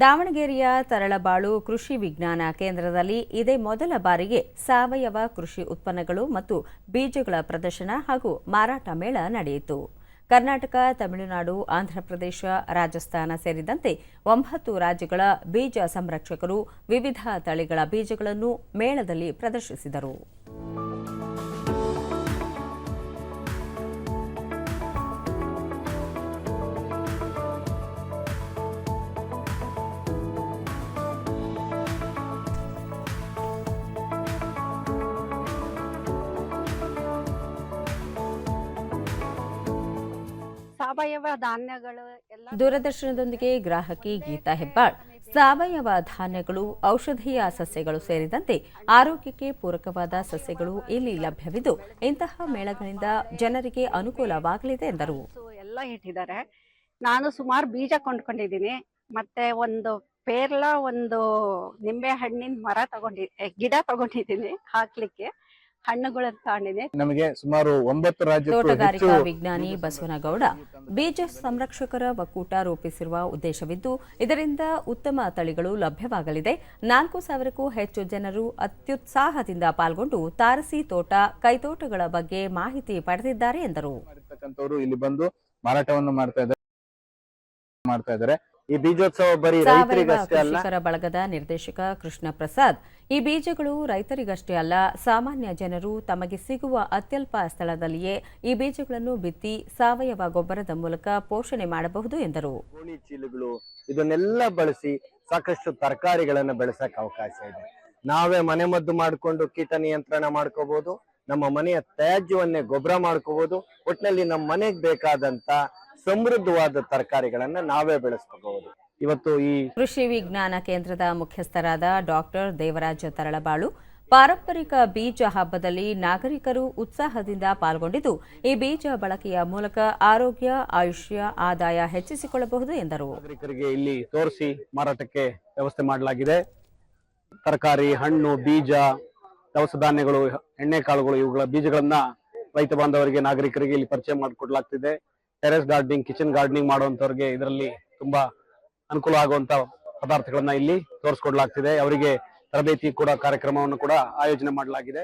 ದಾವಣಗೆರೆಯ ತರಳಬಾಳು ಕೃಷಿ ವಿಜ್ಞಾನ ಕೇಂದ್ರದಲ್ಲಿ ಇದೇ ಮೊದಲ ಬಾರಿಗೆ ಸಾವಯವ ಕೃಷಿ ಉತ್ಪನ್ನಗಳು ಮತ್ತು ಬೀಜಗಳ ಪ್ರದರ್ಶನ ಹಾಗೂ ಮಾರಾಟ ಮೇಳ ನಡೆಯಿತು. ಕರ್ನಾಟಕ, ತಮಿಳುನಾಡು, ಆಂಧ್ರಪ್ರದೇಶ, ರಾಜಸ್ಥಾನ ಸೇರಿದಂತೆ ಒಂಬತ್ತು ರಾಜ್ಯಗಳ ಬೀಜ ಸಂರಕ್ಷಕರು ವಿವಿಧ ತಳಿಗಳ ಬೀಜಗಳನ್ನು ಮೇಳದಲ್ಲಿ ಪ್ರದರ್ಶಿಸಿದರು. ಸಾವಯವ ಧಾನ್ಯಗಳು ಎಲ್ಲ ದೂರದರ್ಶನದೊಂದಿಗೆ ಗ್ರಾಹಕಿ ಗೀತಾ ಹೆಬ್ಬಾಳ್. ಸಾವಯವ ಧಾನ್ಯಗಳು ಔಷಧೀಯ ಸಸ್ಯಗಳು ಸೇರಿದಂತೆ ಆರೋಗ್ಯಕ್ಕೆ ಪೂರಕವಾದ ಸಸ್ಯಗಳು ಇಲ್ಲಿ ಲಭ್ಯವಿದ್ದು ಇಂತಹ ಮೇಳಗಳಿಂದ ಜನರಿಗೆ ಅನುಕೂಲವಾಗಲಿದೆ ಎಂದರು. ಎಲ್ಲ ಇಟ್ಟಿದ್ದಾರೆ. ನಾನು ಸುಮಾರು ಬೀಜ ಕೊಂಡ್ಕೊಂಡಿದ್ದೀನಿ. ಮತ್ತೆ ಒಂದು ಪೇರ್ಲ ಒಂದು ನಿಂಬೆ ಹಣ್ಣಿನ ಮರ ತಗೊಂಡಿ ಗಿಡ ತಗೊಂಡಿದ್ದೀನಿ ಹಾಕ್ಲಿಕ್ಕೆ. ಹಣ್ಣುಗಳನ್ನ ತಾಂಡಿದೆ. ನಮಗೆ ಸುಮಾರು ಒಂಬತ್ತು ರಾಜ್ಯ ತೋಟಗಾರಿಕಾ ವಿಜ್ಞಾನಿ ಬಸವನಗೌಡ ಬೀಜ ಸಂರಕ್ಷಕರ ಒಕ್ಕೂಟ ರೂಪಿಸಿರುವ ಉದ್ದೇಶವಿದ್ದು ಇದರಿಂದ ಉತ್ತಮ ತಳಿಗಳು ಲಭ್ಯವಾಗಲಿದೆ. ನಾಲ್ಕು ಸಾವಿರಕ್ಕೂ ಹೆಚ್ಚು ಜನರು ಅತ್ಯುತ್ಸಾಹದಿಂದ ಪಾಲ್ಗೊಂಡು ತಾರಸಿ ತೋಟ ಕೈತೋಟಗಳ ಬಗ್ಗೆ ಮಾಹಿತಿ ಪಡೆದಿದ್ದಾರೆ ಎಂದರು. ಇಲ್ಲಿ ಬಂದು ಮಾರಾಟವನ್ನು ಮಾಡ್ತಾ ಇದ್ದಾರೆ. ಮಾಡ್ತಾ ಇದ್ದಾರೆ. ಈ ಬೀಜೋತ್ಸವ ಬರೀ ರೈತರಿಗಷ್ಟೇ ಅಲ್ಲ. ಕೃಷಿಕರ ಬಳಗದ ನಿರ್ದೇಶಕ ಕೃಷ್ಣ ಪ್ರಸಾದ್ ಈ ಬೀಜಗಳು ರೈತರಿಗಷ್ಟೇ ಅಲ್ಲ ಸಾಮಾನ್ಯ ಜನರು ತಮಗೆ ಸಿಗುವ ಅತ್ಯಲ್ಪ ಸ್ಥಳದಲ್ಲಿಯೇ ಈ ಬೀಜಗಳನ್ನು ಬಿತ್ತಿ ಸಾವಯವ ಗೊಬ್ಬರದ ಮೂಲಕ ಪೋಷಣೆ ಮಾಡಬಹುದು ಎಂದರು. ಗೋಣಿ ಚೀಲಗಳು ಇದನ್ನೆಲ್ಲ ಬಳಸಿ ಸಾಕಷ್ಟು ತರಕಾರಿಗಳನ್ನ ಬೆಳೆಸಕ್ ಅವಕಾಶ ಇದೆ. ನಾವೇ ಮನೆ ಮದ್ದು ಮಾಡಿಕೊಂಡು ಕೀಟ ನಿಯಂತ್ರಣ ಮಾಡ್ಕೋಬಹುದು ನಮ್ಮ ಮನೆಯ ತ್ಯಾಜ್ಯವನ್ನೇ ಗೊಬ್ಬರ ಮಾಡ್ಕೋಬಹುದು ಒಟ್ಟಿನಲ್ಲಿ ನಮ್ಮ ಮನೆಗೆ ಬೇಕಾದಂತ ಸಮೃದ್ಧವಾದ ತರಕಾರಿಗಳನ್ನ ನಾವೇ ಬೆಳೆಸ್ಕೋಬಹುದು. ಇವತ್ತು ಈ ಕೃಷಿ ವಿಜ್ಞಾನ ಕೇಂದ್ರದ ಮುಖ್ಯಸ್ಥರಾದ ಡಾಕ್ಟರ್ ದೇವರಾಜ ತರಳಬಾಳು ಪಾರಂಪರಿಕ ಬೀಜ ಹಬ್ಬದಲ್ಲಿ ನಾಗರಿಕರು ಉತ್ಸಾಹದಿಂದ ಪಾಲ್ಗೊಂಡಿದ್ದು ಈ ಬೀಜ ಬಳಕೆಯ ಮೂಲಕ ಆರೋಗ್ಯ ಆಯುಷ್ಯ ಆದಾಯ ಹೆಚ್ಚಿಸಿಕೊಳ್ಳಬಹುದು ಎಂದರು. ನಾಗರಿಕರಿಗೆ ಇಲ್ಲಿ ತೋರಿಸಿ ಮಾರಾಟಕ್ಕೆ ವ್ಯವಸ್ಥೆ ಮಾಡಲಾಗಿದೆ. ತರಕಾರಿ ಹಣ್ಣು ಬೀಜ ದವಸ ಧಾನ್ಯಗಳು ಎಣ್ಣೆ ಕಾಳುಗಳು ಇವುಗಳ ಬೀಜಗಳನ್ನ ರೈತ ಬಾಂಧವರಿಗೆ ನಾಗರಿಕರಿಗೆ ಇಲ್ಲಿ ಪರಿಚಯ ಮಾಡಿಕೊಡ್ಲಾಗ್ತಿದೆ. ಟೆರೆಸ್ ಗಾರ್ಡನಿಂಗ್, ಕಿಚನ್ ಗಾರ್ಡನಿಂಗ್ ಮಾಡುವಂತವ್ರಿಗೆ ಇದರಲ್ಲಿ ತುಂಬಾ ಅನುಕೂಲ ಆಗುವಂತ ಪದಾರ್ಥಗಳನ್ನ ಇಲ್ಲಿ ತೋರಿಸ್ಕೊಡ್ಲಾಗ್ತಿದೆ. ಅವರಿಗೆ ತರಬೇತಿ ಕೂಡ ಕಾರ್ಯಕ್ರಮವನ್ನು ಕೂಡ ಆಯೋಜನೆ ಮಾಡಲಾಗಿದೆ.